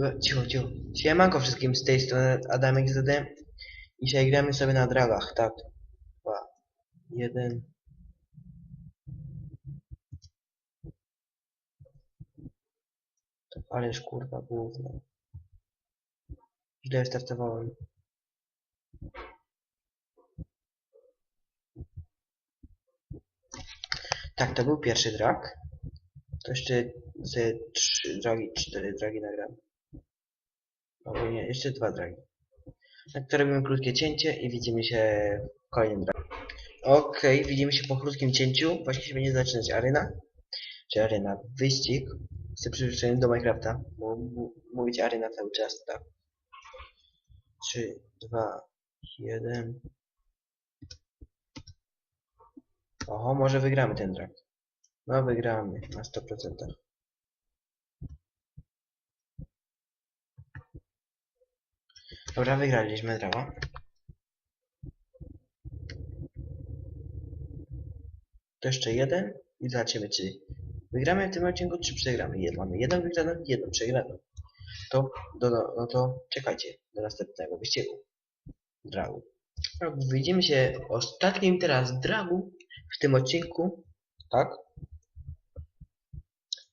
Cicho, cicho. Siemanko wszystkim z tej strony Adamek ZD. Dzisiaj gramy sobie na dragach, tak. Dwa, jeden. Ależ kurwa gówno. Źle startowałem. Tak, to był pierwszy drag. To jeszcze ze trzy dragi, cztery dragi nagram. Albo nie, jeszcze dwa dragi. Tak to robimy krótkie cięcie i widzimy się w kolejnym dragu. Okej, widzimy się po krótkim cięciu. Właśnie się będzie zaczynać arena. Czy arena? Wyścig. Jestem przyzwyczajony do Minecrafta. Mówić arena cały czas, tak. 3, 2, 1. Oho, może wygramy ten drag. No wygramy na 100%. Dobra, wygraliśmy draga. To jeszcze jeden i zobaczymy czy wygramy w tym odcinku czy przegramy. Mamy jedną wygraną jedną przegraną. To, do, no, no to czekajcie do następnego wyścigu. Dragu. No, Widzimy się ostatnim teraz dragu w tym odcinku. Tak?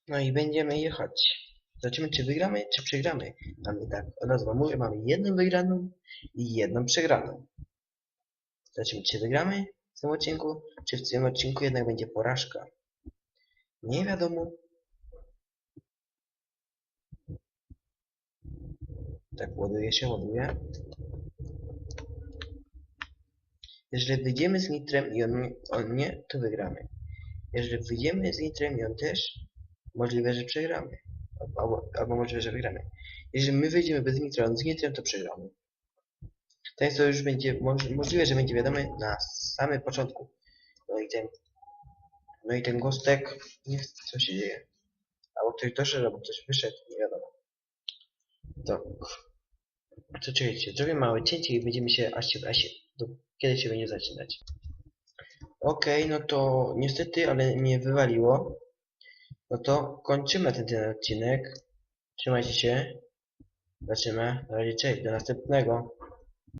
No i będziemy jechać. Zobaczymy, czy wygramy, czy przegramy. Mamy tak, od razu mówię, mamy jedną wygraną i jedną przegraną. Zobaczymy, czy wygramy w tym odcinku, czy w tym odcinku jednak będzie porażka. Nie wiadomo. Tak, ładuje się, ładuje. Jeżeli wyjdziemy z nitrem i on, on nie, to wygramy. Jeżeli wyjdziemy z nitrem i on też, możliwe, że przegramy. Albo, albo, możliwe, że wygramy. Jeżeli my wyjdziemy bez nitra, z nitrem, to przegramy. Tak to już będzie moż, możliwe, że będzie wiadomy na samym początku. No i ten, no i ten gostek, nie wiem co się dzieje. Albo ktoś doszedł, albo ktoś wyszedł, nie wiadomo. To, to czekajcie, zrobię małe cięcie i będziemy się aż się, aż się do, kiedy się będzie zaczynać. Okej, no to niestety, ale mnie wywaliło. No to kończymy ten, ten odcinek. Trzymajcie się. Zobaczymy. Na razie cześć, do następnego.